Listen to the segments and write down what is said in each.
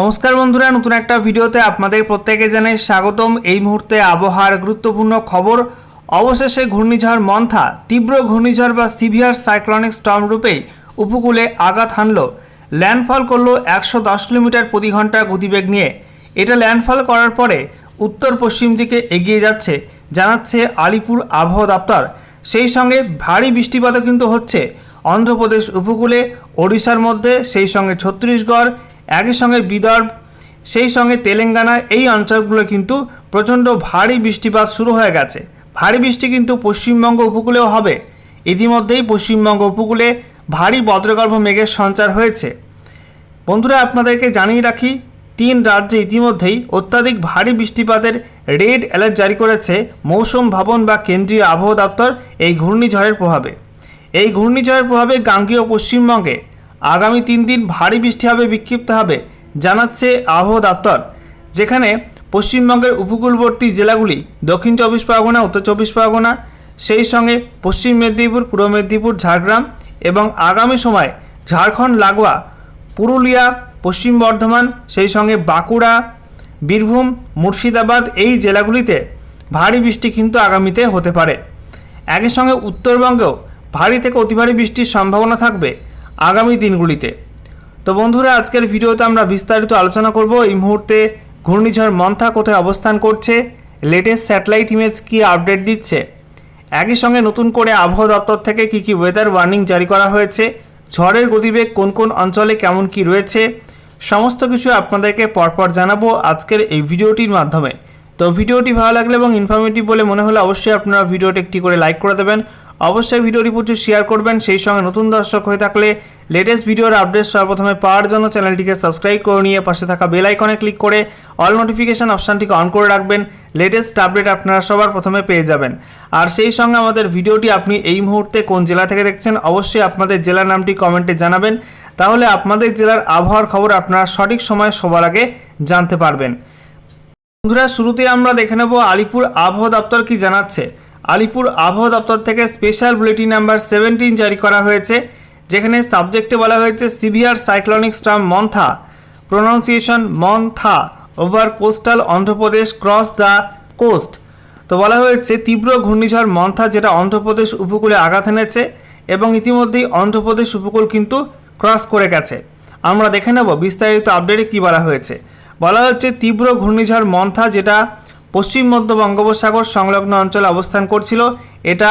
নমস্কার বন্ধুরা, নতুন একটা ভিডিওতে আপনাদের প্রত্যেকে জানাই স্বাগতম। এই মুহূর্তে আবহাওয়ার গুরুত্বপূর্ণ খবর, অবশেষে ঘূর্ণিঝড় মন্থা, তীব্র ঘূর্ণিঝড় বা সিভিয়ার সাইক্লনিক স্টর্ম রূপেই উপকূলে আঘাত হানল। ল্যান্ডফল করল একশো দশ কিলোমিটার প্রতি ঘণ্টা গতিবেগ নিয়ে। এটা ল্যান্ডফল করার পরে উত্তর পশ্চিম দিকে এগিয়ে যাচ্ছে, জানাচ্ছে আলিপুর আবহাওয়া দপ্তর। সেই সঙ্গে ভারী বৃষ্টিপাতও কিন্তু হচ্ছে। অন্ধ্রপ্রদেশ উপকূলে, ওড়িশার মধ্যে, সেই সঙ্গে ছত্তিশগড় একই সঙ্গে বিদর্ভ, সেই সঙ্গে তেলেঙ্গানা, এই অঞ্চলগুলো কিন্তু প্রচণ্ড ভারী বৃষ্টিপাত শুরু হয়ে গেছে। ভারী বৃষ্টি কিন্তু পশ্চিমবঙ্গ উপকূলেও হবে। ইতিমধ্যেই পশ্চিমবঙ্গ উপকূলে ভারী বজ্রগর্ভ মেঘের সঞ্চার হয়েছে। বন্ধুরা, আপনাদেরকে জানিয়ে রাখি, তিন রাজ্যে ইতিমধ্যেই অত্যাধিক ভারী বৃষ্টিপাতের রেড অ্যালার্ট জারি করেছে মৌসুম ভবন বা কেন্দ্রীয় আবহাওয়া দপ্তর এই ঘূর্ণিঝড়ের প্রভাবে। এই ঘূর্ণিঝড়ের প্রভাবে গাঙ্গীয় পশ্চিমবঙ্গে আগামী তিন দিন ভারী বৃষ্টি হবে, বিক্ষিপ্ত হবে, জানাচ্ছে আবহাওয়া দপ্তর। যেখানে পশ্চিমবঙ্গের উপকূলবর্তী জেলাগুলি দক্ষিণ চব্বিশ পরগনা, উত্তর চব্বিশ পরগনা, সেই সঙ্গে পশ্চিম মেদিনীপুর, পূর্ব মেদিনীপুর, ঝাড়গ্রাম এবং আগামী সময় ঝাড়খণ্ড, লাগোয়া, পুরুলিয়া, পশ্চিম বর্ধমান, সেই সঙ্গে বাঁকুড়া, বীরভূম, মুর্শিদাবাদ এই জেলাগুলিতে ভারী বৃষ্টি কিন্তু আগামীতে হতে পারে। একই সঙ্গে উত্তরবঙ্গেও ভারী থেকে অতি ভারী বৃষ্টির সম্ভাবনা থাকবে। আগামী দিনগুলিতে। তো বন্ধুরা, আজকের ভিডিওতে আমরা বিস্তারিত আলোচনা করব এই মুহূর্তে ঘূর্ণিঝড় মন্থা কোথায় অবস্থান করছে লেটেস্ট স্যাটেলাইট ইমেজ কী আপডেট দিচ্ছে, একই সঙ্গে নতুন করে আবহাওয়া দপ্তর থেকে কী কী ওয়েদার ওয়ার্নিং জারি করা হয়েছে, ঝড়ের গতিবেগ কোন কোন অঞ্চলে কেমন কি রয়েছে, সমস্ত কিছু আপনাদেরকে পরপর জানাব আজকের এই ভিডিওটির মাধ্যমে। তো ভিডিওটি ভালো লাগলে এবং ইনফরমেটিভ বলে মনে হলে অবশ্যই আপনারা ভিডিওটি একটি করে লাইক করে দেবেন অবশ্যই ভিডিওটি প্রচুর শেয়ার করবেন। সেই সঙ্গে নতুন দর্শক হয়ে থাকলে লেটেস্ট ভিডিওর আপডেট সর্বপ্রথমে পাওয়ার জন্য চ্যানেলটিকে সাবস্ক্রাইব করে নিয়ে পাশে থাকা বেল আইকনে ক্লিক করে অল নোটিফিকেশান অপশানটিকে অন করে রাখবেন। লেটেস্ট আপডেট আপনারা সবার প্রথমে পেয়ে যাবেন। আর সেই সঙ্গে আমাদের ভিডিওটি আপনি এই মুহূর্তে কোন জেলা থেকে দেখছেন অবশ্যই আপনাদের জেলার নামটি কমেন্টে জানাবেন। তাহলে আপনাদের জেলার আবহাওয়ার খবর আপনারা সঠিক সময়ে সবার আগে জানতে পারবেন। বন্ধুরা শুরুতে আমরা দেখে নেব আলিপুর আবহাওয়া দপ্তর কি জানাচ্ছে। আলিপুর আবহাওয়া দপ্তর থেকে স্পেশাল বুলেটিন নাম্বার সেভেন্টিন জারি করা হয়েছে, যেখানে সাবজেক্টে বলা হয়েছে severe cyclonic storm Montha pronunciation Montha over coastal Andhra Pradesh cross the coast তো বলা হয়েছে, তীব্র ঘূর্ণিঝড় মন্থা যেটা অন্ধ্রপ্রদেশ উপকূলে আঘাত এনেছে এবং ইতিমধ্যেই অন্ধ্রপ্রদেশ উপকূল কিন্তু ক্রস করে গেছে। আমরা দেখে নেব বিস্তারিত আপডেটে কী বলা হয়েছে। বলা হচ্ছে, তীব্র ঘূর্ণিঝড় মন্থা যেটা পশ্চিম মধ্য বঙ্গোপসাগর সংলগ্ন অঞ্চলে অবস্থান করছিল। এটা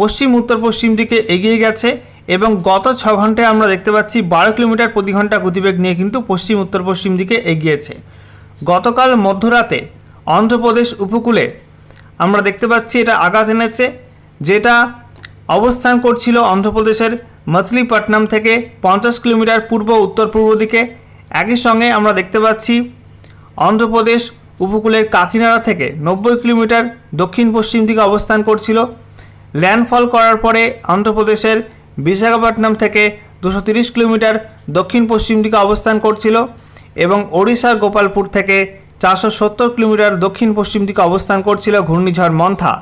পশ্চিম, উত্তর পশ্চিম দিকে এগিয়ে গেছে এবং গত ছ ঘন্টায় আমরা দেখতে পাচ্ছি বারো কিলোমিটার প্রতি ঘণ্টা গতিবেগ নিয়ে কিন্তু পশ্চিম, উত্তর পশ্চিম দিকে এগিয়েছে। গতকাল মধ্যরাতে অন্ধ্রপ্রদেশ উপকূলে আমরা দেখতে পাচ্ছি এটা আঘাত এনেছে, যেটা অবস্থান করছিল অন্ধ্রপ্রদেশের মছলিপট্টনম থেকে পঞ্চাশ কিলোমিটার পূর্ব, উত্তর পূর্ব দিকে। একই সঙ্গে আমরা দেখতে পাচ্ছি অন্ধ্রপ্রদেশ উপকূলের কাকিনাড়া থেকে নব্বই কিলোমিটার দক্ষিণ পশ্চিম দিকে অবস্থান করছিল। ল্যান্ডফল করার পরে অন্ধ্রপ্রদেশের বিশাখাপট্টনম থেকে দুশো তিরিশ কিলোমিটার দক্ষিণ পশ্চিম দিকে অবস্থান করছিল এবং ওড়িশার গোপালপুর থেকে চারশো সত্তর কিলোমিটার দক্ষিণ পশ্চিম দিকে অবস্থান করছিল ঘূর্ণিঝড় মন্থা।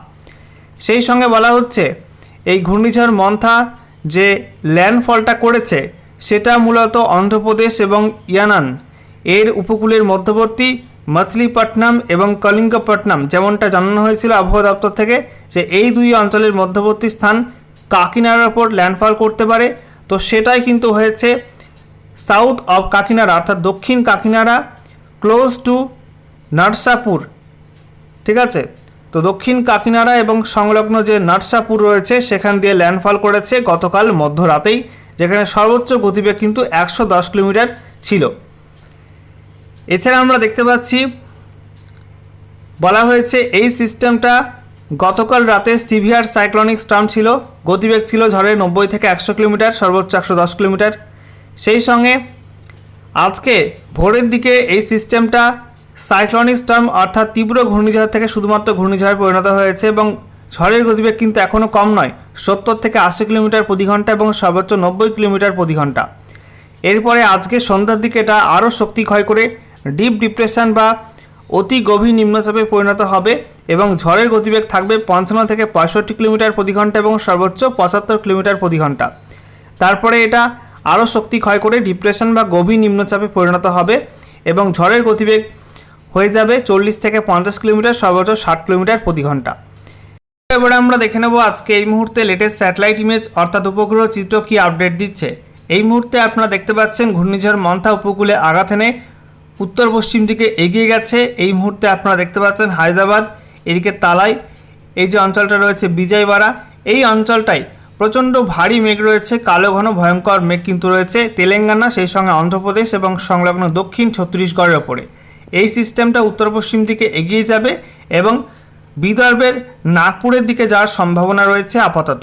সেই সঙ্গে বলা হচ্ছে, এই ঘূর্ণিঝড় মন্থা যে ল্যান্ডফলটা করেছে, সেটা মূলত অন্ধ্রপ্রদেশ এবং ইয়ানান এর উপকূলের মধ্যবর্তী মছলিপট্টনম এবং কলিঙ্গপট্টনম, যেমনটা জানানো হয়েছিল আবহাওয়া দপ্তর থেকে, যে এই দুই অঞ্চলের মধ্যবর্তী স্থান কাকিনাড়ার ওপর ল্যান্ডফল করতে পারে। তো সেটাই কিন্তু হয়েছে সাউথ অফ কাকিনাড়া, অর্থাৎ দক্ষিণ কাকিনাড়া ক্লোজ টু নার্সাপুর। ঠিক আছে? তো দক্ষিণ কাকিনাড়া এবং সংলগ্ন যে নার্সাপুর রয়েছে, সেখান দিয়ে ল্যান্ডফল করেছে গতকাল মধ্যরাতেই, যেখানে সর্বোচ্চ গতিবেগ কিন্তু একশো দশ কিলোমিটার ছিল। এছাড়া আমরা দেখতে পাচ্ছি, বলা হয়েছে এই সিস্টেমটা গতকাল রাতে সিভিয়ার সাইক্লনিক স্টার্ম ছিল, গতিবেগ ছিল ঝড়ের নব্বই থেকে একশো কিলোমিটার, সর্বোচ্চ একশো দশ কিলোমিটার। সেই সঙ্গে আজকে ভোরের দিকে এই সিস্টেমটা সাইক্লনিক স্টার্ম অর্থাৎ তীব্র ঘূর্ণিঝড় থেকে শুধুমাত্র ঘূর্ণিঝড়ে পরিণত হয়েছে এবং ঝড়ের গতিবেগ কিন্তু এখনও কম নয়, সত্তর থেকে আশি কিলোমিটার প্রতি ঘণ্টা এবং সর্বোচ্চ নব্বই কিলোমিটার প্রতি ঘণ্টা। এরপরে আজকে সন্ধ্যার দিকে এটা আরও শক্তি ক্ষয় করে ডিপ ডিপ্রেশন বা অতি গভীর নিম্নচাপে পরিণত হবে এবং ঝড়ের গতিবেগ থাকবে পঞ্চান্ন থেকে পঁয়ষট্টি কিলোমিটার প্রতি ঘণ্টা এবং সর্বোচ্চ পঁচাত্তর কিলোমিটার প্রতি ঘণ্টা। তারপরে এটা আরও শক্তি ক্ষয় করে ডিপ্রেশন বা গভীর নিম্নচাপে পরিণত হবে এবং ঝড়ের গতিবেগ হয়ে যাবে চল্লিশ থেকে পঞ্চাশ কিলোমিটার, সর্বোচ্চ ষাট কিলোমিটার প্রতি ঘণ্টা। এবারে আমরা দেখে নেব আজকে এই মুহূর্তে লেটেস্ট স্যাটেলাইট ইমেজ অর্থাৎ উপগ্রহ চিত্র কি আপডেট দিচ্ছে। এই মুহূর্তে আপনারা দেখতে পাচ্ছেন ঘূর্ণিঝড় মন্থা উপকূলে আঘাত এনে উত্তর পশ্চিম দিকে এগিয়ে গেছে। এই মুহূর্তে আপনারা দেখতে পাচ্ছেন হায়দ্রাবাদ, এদিকে তালাই, এই যে অঞ্চলটা রয়েছে বিজয়বাড়া, এই অঞ্চলটাই প্রচণ্ড ভারী মেঘ রয়েছে, কালো ঘন ভয়ঙ্কর মেঘ কিন্তু রয়েছে তেলেঙ্গানা, সেই সঙ্গে অন্ধ্রপ্রদেশ এবং সংলগ্ন দক্ষিণ ছত্তিশগড়ের ওপরে। এই সিস্টেমটা উত্তর পশ্চিম দিকে এগিয়ে যাবে এবং বিদর্ভের নাগপুরের দিকে যাওয়ার সম্ভাবনা রয়েছে আপাতত।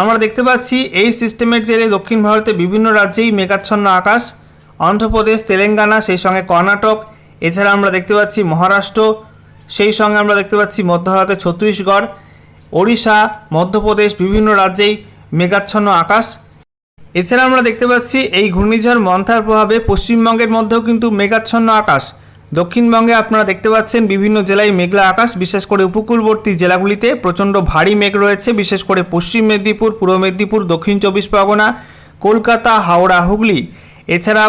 আমরা দেখতে পাচ্ছি এই সিস্টেমের জেরে দক্ষিণ ভারতে বিভিন্ন রাজ্যেই মেঘাচ্ছন্ন আকাশ। অন্ধ্রপ্রদেশ, তেলেঙ্গানা, সেই সঙ্গে কর্ণাটক, এছাড়া আমরা দেখতে পাচ্ছি মহারাষ্ট্র, সেই সঙ্গে আমরা দেখতে পাচ্ছি মধ্য ভারতে ছত্তিশগড়, ওড়িশা, মধ্যপ্রদেশ, বিভিন্ন রাজ্যেই মেঘাচ্ছন্ন আকাশ। এছাড়া আমরা দেখতে পাচ্ছি এই ঘূর্ণিঝড় মন্থার প্রভাবে পশ্চিমবঙ্গের মধ্যেও কিন্তু মেঘাচ্ছন্ন আকাশ। দক্ষিণবঙ্গে আপনারা দেখতে পাচ্ছেন বিভিন্ন জেলায় মেঘলা আকাশ, বিশেষ করে উপকূলবর্তী জেলাগুলিতে প্রচণ্ড ভারী মেঘ রয়েছে, বিশেষ করে পশ্চিম মেদিনীপুর, পূর্ব মেদিনীপুর, দক্ষিণ চব্বিশ পরগনা, কলকাতা, হাওড়া, হুগলি। এছাড়া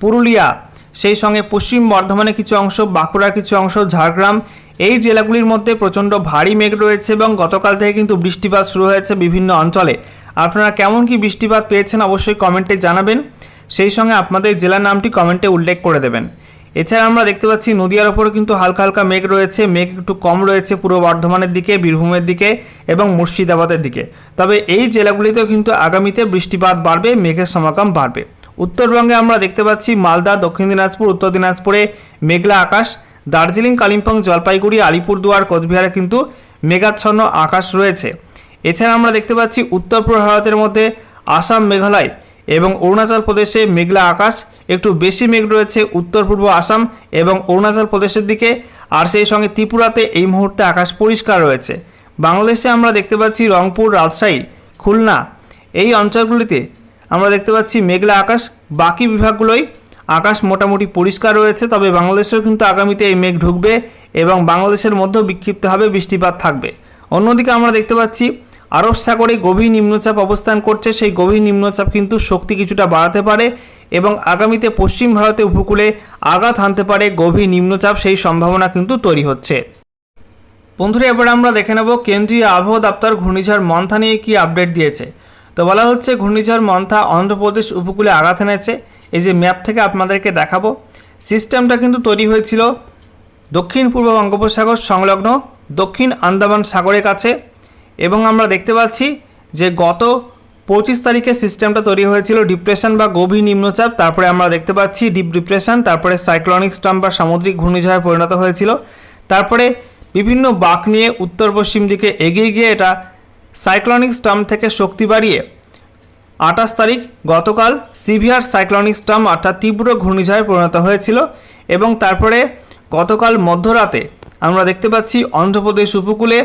পুরুলিয়া, সেই সঙ্গে পশ্চিম বর্ধমানের কিছু অংশ, বাঁকুড়ার কিছু অংশ, ঝাড়গ্রাম, এই জেলাগুলির মধ্যে প্রচণ্ড ভারী মেঘ রয়েছে এবং গতকাল থেকে কিন্তু বৃষ্টিপাত শুরু হয়েছে বিভিন্ন অঞ্চলে। আপনারা কেমন কি বৃষ্টিপাত পেয়েছেন অবশ্যই কমেন্টে জানাবেন। সেই সঙ্গে আপনাদের জেলার নামটি কমেন্টে উল্লেখ করে দেবেন। এছাড়া আমরা দেখতে পাচ্ছি নদিয়ার ওপরে কিন্তু হালকা হালকা মেঘ রয়েছে। মেঘ একটু কম রয়েছে পূর্ব বর্ধমানের দিকে, বীরভূমের দিকে এবং মুর্শিদাবাদের দিকে। তবে এই জেলাগুলিতেও কিন্তু আগামীতে বৃষ্টিপাত বাড়বে, মেঘের সমাগম বাড়বে। উত্তরবঙ্গে আমরা দেখতে পাচ্ছি মালদা, দক্ষিণ দিনাজপুর, উত্তর দিনাজপুরে মেঘলা আকাশ, দার্জিলিং, কালিম্পং, জলপাইগুড়ি, আলিপুরদুয়ার, কোচবিহারে কিন্তু মেঘাচ্ছন্ন আকাশ রয়েছে। এছাড়া আমরা দেখতে পাচ্ছি উত্তর পূর্ব ভারতের মধ্যে আসাম মেঘালয় এবং অরুণাচল প্রদেশে মেঘলা আকাশ, একটু বেশি মেঘ রয়েছে উত্তর পূর্ব আসাম এবং অরুণাচল প্রদেশের দিকে, আর সেই সঙ্গে ত্রিপুরাতে এই মুহূর্তে আকাশ পরিষ্কার রয়েছে। বাংলাদেশে আমরা দেখতে পাচ্ছি রংপুর, রাজশাহী, খুলনা, এই অঞ্চলগুলিতে আমরা দেখতে পাচ্ছি মেঘলা আকাশ। বাকি বিভাগগুলোই আকাশ মোটামুটি পরিষ্কার রয়েছে, তবে বাংলাদেশেও কিন্তু আগামীতে এই মেঘ ঢুকবে এবং বাংলাদেশের মধ্যেও বিক্ষিপ্তভাবে বৃষ্টিপাত থাকবে। অন্যদিকে আমরা দেখতে পাচ্ছি, আরব সাগরে গভীর নিম্নচাপ অবস্থান করছে, সেই গভীর নিম্নচাপ কিন্তু শক্তি কিছুটা বাড়াতে পারে এবং আগামীতে পশ্চিম ভারতে উপকূলে আঘাত হানতে পারে গভীর নিম্নচাপ, সেই সম্ভাবনা কিন্তু তৈরি হচ্ছে। বন্ধুরা, এবার আমরা দেখে নেব কেন্দ্রীয় আবহাওয়া দপ্তর ঘূর্ণিঝড় মন্থা নিয়ে কী আপডেট দিয়েছে। তো বলা হচ্ছে ঘূর্ণিঝড় মন্থা অন্ধ্রপ্রদেশ উপকূলে আঘাত এনেছে। এই যে ম্যাপ থেকে আপনাদেরকে দেখাবো। সিস্টেমটা কিন্তু তৈরি হয়েছিল দক্ষিণ পূর্ব বঙ্গোপসাগর সংলগ্ন দক্ষিণ আন্দামান সাগরের কাছে। এবং আমরা দেখতে পাচ্ছি যে গত পঁচিশ তারিখে সিস্টেমটা তৈরি হয়েছিল ডিপ্রেশন বা গভীর নিম্নচাপ। তারপরে আমরা দেখতে পাচ্ছি ডিপ ডিপ্রেশন, তারপরে সাইক্লনিক স্টর্ম বা সামুদ্রিক ঘূর্ণিঝড়ে পরিণত হয়েছিল। তারপরে বিভিন্ন বাঁক নিয়ে উত্তর পশ্চিম দিকে এগিয়ে গিয়ে এটা সাইক্লনিক স্টর্ম থেকে শক্তি বাড়িয়ে আঠাশ তারিখ গতকাল সিভিয়ার সাইক্লনিক স্টর্ম অর্থাৎ তীব্র ঘূর্ণিঝড়ে পরিণত হয়েছিল এবং তারপরে গতকাল মধ্যরাতে আমরা দেখতে পাচ্ছি অন্ধ্রপ্রদেশ উপকূলে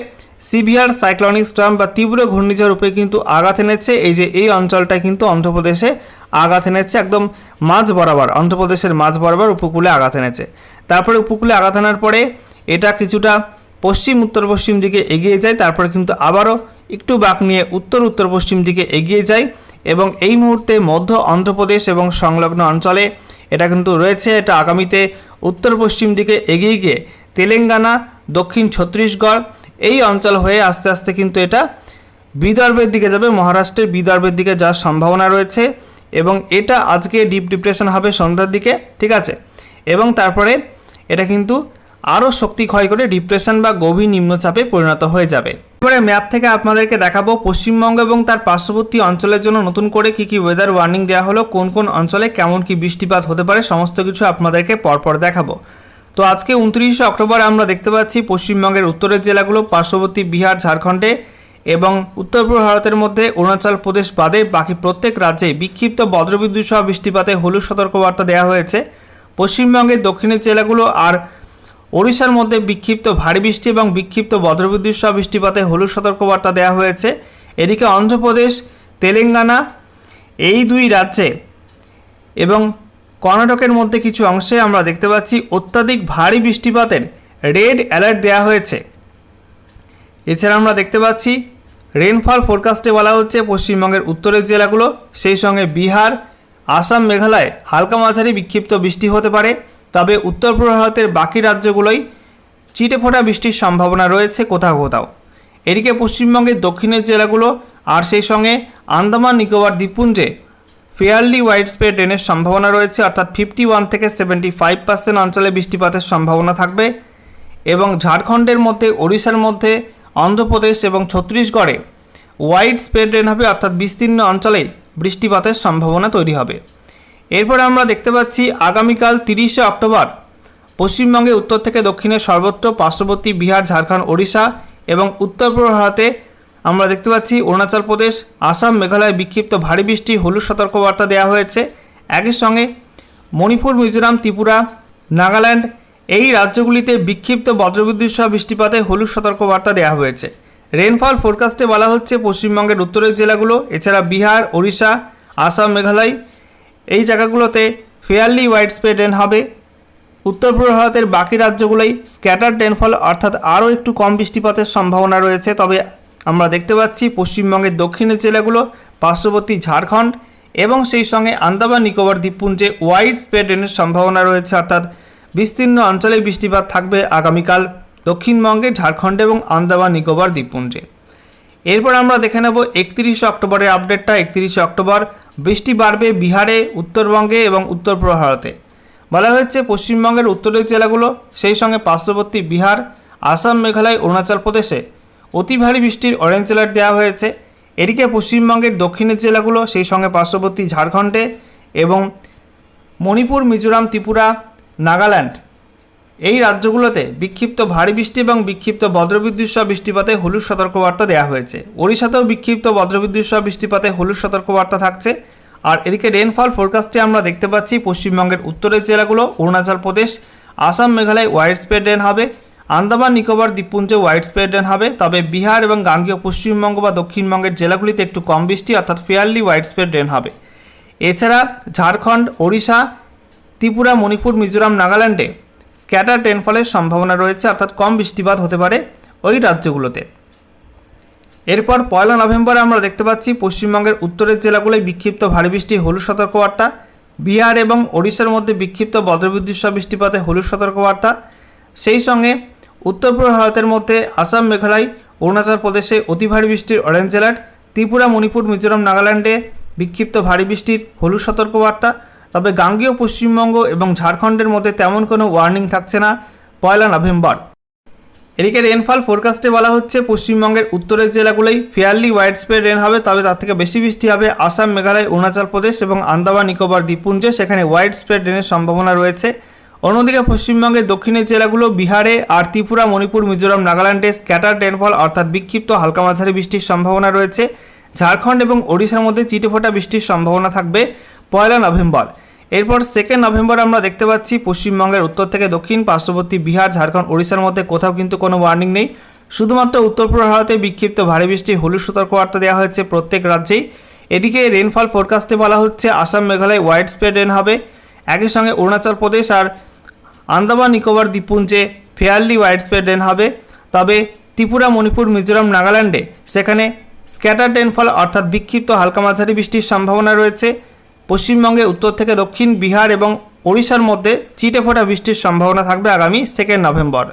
সিভিয়ার সাইক্লনিক স্টর্ম বা তীব্র ঘূর্ণিঝড় রূপে কিন্তু আঘাত এনেছে। এই যে এই অঞ্চলটা কিন্তু অন্ধ্রপ্রদেশে আঘাত এনেছে। একদম মাঝ বরাবর, অন্ধ্রপ্রদেশের মাঝ বরাবর উপকূলে আঘাত এনেছে। তারপরে উপকূলে আঘাত আনার পরে এটা কিছুটা পশ্চিম উত্তর পশ্চিম দিকে এগিয়ে যায়। তারপরে কিন্তু আবারও একটু বাঁক নিয়ে উত্তর উত্তর পশ্চিম দিকে এগিয়ে যায় এবং এই মুহূর্তে মধ্য অন্ধ্রপ্রদেশ এবং সংলগ্ন অঞ্চলে এটা কিন্তু রয়েছে, এটা আগামীতে উত্তর পশ্চিম দিকে এগিয়ে গিয়ে তেলেঙ্গানা, দক্ষিণ ছত্তিশগড়, এই অঞ্চল হয়ে আস্তে আস্তে কিন্তু এটা বিদর্ভের দিকে যাবে, মহারাষ্ট্রের বিদর্ভের দিকে যাওয়ার সম্ভাবনা রয়েছে এবং এটা আজকে ডিপ ডিপ্রেশন হবে সন্ধ্যার দিকে, ঠিক আছে? এবং তারপরে এটা কিন্তু আরও শক্তি ক্ষয় করে ডিপ্রেশন বা গভীর নিম্নচাপে পরিণত হয়ে যাবে। এবারে ম্যাপ থেকে আপনাদেরকে দেখাবো পশ্চিমবঙ্গ এবং তার পার্শ্ববর্তী অঞ্চলের জন্য নতুন করে কি কি ওয়েদার ওয়ার্নিং দেওয়া হলো, কোন কোন অঞ্চলে কেমন কি বৃষ্টিপাত হতে পারে, সমস্ত কিছু আপনাদেরকে পরপর দেখাবো। তো আজকে উনত্রিশে অক্টোবর আমরা দেখতে পাচ্ছি পশ্চিমবঙ্গের উত্তরের জেলাগুলো পার্শ্ববর্তী বিহার, ঝাড়খণ্ডে এবং উত্তর পূর্ব ভারতের মধ্যে অরুণাচল প্রদেশ বাদে বাকি প্রত্যেক রাজ্যে বিক্ষিপ্ত বজ্রবিদ্যুৎ সহ বৃষ্টিপাতে হলুদ সতর্কবার্তা দেওয়া হয়েছে। পশ্চিমবঙ্গের দক্ষিণের জেলাগুলো আর ওড়িশার মধ্যে বিক্ষিপ্ত ভারী বৃষ্টি এবং বিক্ষিপ্ত বজ্রবিদ্যুৎ সহ বৃষ্টিপাতে হলুদ সতর্কবার্তা দেওয়া হয়েছে। এদিকে অন্ধ্রপ্রদেশ, তেলেঙ্গানা এই দুই রাজ্যে এবং কর্ণাটকের মধ্যে কিছু অংশে আমরা দেখতে পাচ্ছি অত্যাধিক ভারী বৃষ্টিপাতের রেড অ্যালার্ট দেওয়া হয়েছে। এছাড়া আমরা দেখতে পাচ্ছি রেনফল ফোরকাস্টে বলা হচ্ছে পশ্চিমবঙ্গের উত্তরের জেলাগুলো, সেই সঙ্গে বিহার, আসাম, মেঘালয় হালকা মাঝারি বিক্ষিপ্ত বৃষ্টি হতে পারে। তবে উত্তর ভারতের বাকি রাজ্যগুলোই চিটেফোঁটা বৃষ্টির সম্ভাবনা রয়েছে কোথাও কোথাও। এদিকে পশ্চিমবঙ্গের দক্ষিণের জেলাগুলো আর সেই সঙ্গে আন্দামান, নিকোবর, দ্বীপপুঞ্জে ফেয়ারলি ওয়াইড স্প্রেড রেনের সম্ভাবনা রয়েছে, অর্থাৎ ফিফটি ওয়ান থেকে সেভেন্টি ফাইভ পার্সেন্ট অঞ্চলে বৃষ্টিপাতের সম্ভাবনা থাকবে এবং ঝাড়খণ্ডের মধ্যে, ওড়িশার মধ্যে, অন্ধ্রপ্রদেশ এবং ছত্তিশগড়ে ওয়াইড স্প্রেড রেন হবে, অর্থাৎ বিস্তীর্ণ অঞ্চলে বৃষ্টিপাতের সম্ভাবনা তৈরি হবে। এরপর আমরা দেখতে পাচ্ছি আগামীকাল তিরিশে অক্টোবর পশ্চিমবঙ্গে উত্তর থেকে দক্ষিণে সর্বত্র পার্শ্ববর্তী বিহার, ঝাড়খণ্ড, ওড়িশা এবং উত্তর ভারতে আমরা দেখতে পাচ্ছি অরুণাচল প্রদেশ, আসাম, মেঘালয় বিক্ষিপ্ত ভারী বৃষ্টি, হলুদ সতর্কবার্তা দেওয়া হয়েছে। একই সঙ্গে মণিপুর, মিজোরাম, ত্রিপুরা, নাগাল্যান্ড এই রাজ্যগুলিতে বিক্ষিপ্ত বজ্রবিদ্যুৎ সহ বৃষ্টিপাতে হলুদ সতর্কবার্তা দেওয়া হয়েছে। রেনফল ফোরকাস্টে বলা হচ্ছে পশ্চিমবঙ্গের উত্তরের জেলাগুলো, এছাড়া বিহার, ওড়িশা, আসাম, মেঘালয় এই জায়গাগুলোতে ফেয়ারলি ওয়াইড স্প্রেড রেন হবে। উত্তর পূর্ব ভারতের বাকি রাজ্যগুলোই স্ক্যাটার রেনফল অর্থাৎ আরও একটু কম বৃষ্টিপাতের সম্ভাবনা রয়েছে। তবে আমরা দেখতে পাচ্ছি পশ্চিমবঙ্গের দক্ষিণের জেলাগুলো, পার্শ্ববর্তী ঝাড়খণ্ড এবং সেই সঙ্গে আন্দামান, নিকোবর, দ্বীপপুঞ্জে ওয়াইড স্প্রেড রেনের সম্ভাবনা রয়েছে। অর্থাৎ বিস্তীর্ণ অঞ্চলে বৃষ্টিপাত থাকবে আগামীকাল দক্ষিণবঙ্গে ঝাড়খণ্ড এবং আন্দামান, নিকোবর, দ্বীপপুঞ্জে। এরপর আমরা দেখে নেব একত্রিশে অক্টোবরের আপডেটটা একত্রিশে অক্টোবর বৃষ্টি বাড়বে বিহারে, উত্তরবঙ্গে এবং উত্তর পূর্ব ভারতে বলা হয়েছে, পশ্চিমবঙ্গের উত্তরের জেলাগুলো সেই সঙ্গে পার্শ্ববর্তী বিহার, আসাম, মেঘালয়, অরুণাচল প্রদেশে অতি ভারী বৃষ্টির অরেঞ্জ অ্যালার্ট দেওয়া হয়েছে। এদিকে পশ্চিমবঙ্গের দক্ষিণের জেলাগুলো সেই সঙ্গে পার্শ্ববর্তী ঝাড়খণ্ডে এবং মণিপুর, মিজোরাম, ত্রিপুরা, নাগাল্যান্ড এই রাজ্যগুলোতে বিক্ষিপ্ত ভারী বৃষ্টি এবং বিক্ষিপ্ত বজ্রবিদ্যুৎ সহ বৃষ্টিপাতে হলুদ সতর্কবার্তা দেওয়া হয়েছে। ওড়িশাতেও বিক্ষিপ্ত বজ্রবিদ্যুৎ সহ বৃষ্টিপাতে হলুদ সতর্কবার্তা থাকছে। আর এদিকে রেনফল ফোরকাস্টে আমরা দেখতে পাচ্ছি, পশ্চিমবঙ্গের উত্তরের জেলাগুলো, Arunachal Pradesh, Assam, Meghalaya wide spread rain হবে। আন্দামান, নিকোবর, দ্বীপপুঞ্জে ওয়াইড স্প্রেড রেন হবে। তবে বিহার এবং গাঙ্গীয় পশ্চিমবঙ্গ বা দক্ষিণবঙ্গের জেলাগুলিতে একটু কম বৃষ্টি, অর্থাৎ ফেয়ারলি ওয়াইড স্প্রেড রেন হবে। এছাড়া ঝাড়খণ্ড, ওড়িশা, ত্রিপুরা, মণিপুর, মিজোরাম, নাগাল্যান্ডে স্ক্যাটার রেনফলের সম্ভাবনা রয়েছে, অর্থাৎ কম বৃষ্টিপাত হতে পারে ওই রাজ্যগুলোতে। এরপর পয়লা নভেম্বরে আমরা দেখতে পাচ্ছি, পশ্চিমবঙ্গের উত্তরের জেলাগুলোয় বিক্ষিপ্ত ভারী বৃষ্টি, হলুদ সতর্কবার্তা। বিহার এবং ওড়িশার মধ্যে বিক্ষিপ্ত বজ্রবিদ্যুৎ সহ বৃষ্টিপাতে হলুদ সতর্কবার্তা। সেই সঙ্গে উত্তর পূর্ব ভারতের মধ্যে আসাম, মেঘালয়, অরুণাচল প্রদেশে অতি ভারী বৃষ্টির অরেঞ্জ অ্যালার্ট ত্রিপুরা, মণিপুর, মিজোরাম, নাগাল্যান্ডে বিক্ষিপ্ত ভারী বৃষ্টির হলুদ সতর্কবার্তা। তবে গাঙ্গীয় পশ্চিমবঙ্গ এবং ঝাড়খণ্ডের মধ্যে তেমন কোনো ওয়ার্নিং থাকছে না। পয়লা নভেম্বর। এদিকে রেনফল ফোরকাস্টে বলা হচ্ছে, পশ্চিমবঙ্গের উত্তরের জেলাগুলোই ফেয়ারলি ওয়াইড স্প্রেড রেন হবে, তবে তার থেকে বেশি বৃষ্টি হবে আসাম, মেঘালয়, অরুণাচল প্রদেশ এবং আন্দামান, নিকোবর, দ্বীপপুঞ্জে, সেখানে ওয়াইড স্প্রেড রেনের সম্ভাবনা রয়েছে। অন্যদিকে পশ্চিমবঙ্গের দক্ষিণের জেলাগুলো বিহারে আর ত্রিপুরা, মণিপুর, মিজোরাম, নাগাল্যান্ডে স্ক্যাটার রেনফল অর্থাৎ বিক্ষিপ্ত হালকা মাঝারি বৃষ্টির সম্ভাবনা রয়েছে। ঝাড়খণ্ড এবং ওড়িশার মধ্যে চিটেফোঁটা বৃষ্টির সম্ভাবনা থাকবে পয়লা নভেম্বর। এরপর সেকেন্ড নভেম্বর আমরা দেখতে পাচ্ছি পশ্চিমবঙ্গের উত্তর থেকে দক্ষিণ, পার্শ্ববর্তী বিহার, ঝাড়খণ্ড, ওড়িশার মধ্যে কোথাও কিন্তু কোনো ওয়ার্নিং নেই। শুধুমাত্র উত্তর পূর্ব ভারতে বিক্ষিপ্ত ভারী বৃষ্টি, হলুদ সতর্কবার্তা দেওয়া হয়েছে প্রত্যেক রাজ্যেই। এদিকে রেনফল ফোরকাস্টে বলা হচ্ছে Assam, Meghalaya wide spread rain হবে। একই সঙ্গে অরুণাচল প্রদেশ আর আন্দামান, নিকোবর, দ্বীপপুঞ্জে ফেয়ারলি ওয়াইড স্প্রেড রেন হবে। তবে ত্রিপুরা, মণিপুর, মিজোরাম, নাগাল্যান্ডে সেখানে স্ক্যাটার রেনফল অর্থাৎ বিক্ষিপ্ত হালকা মাঝারি বৃষ্টির সম্ভাবনা রয়েছে। পশ্চিমবঙ্গে উত্তর থেকে দক্ষিণ বিহার এবং ওড়িশার মধ্যে চিটে ফোটা বৃষ্টির সম্ভাবনা থাকবে আগামী সেকেন্ড নভেম্বর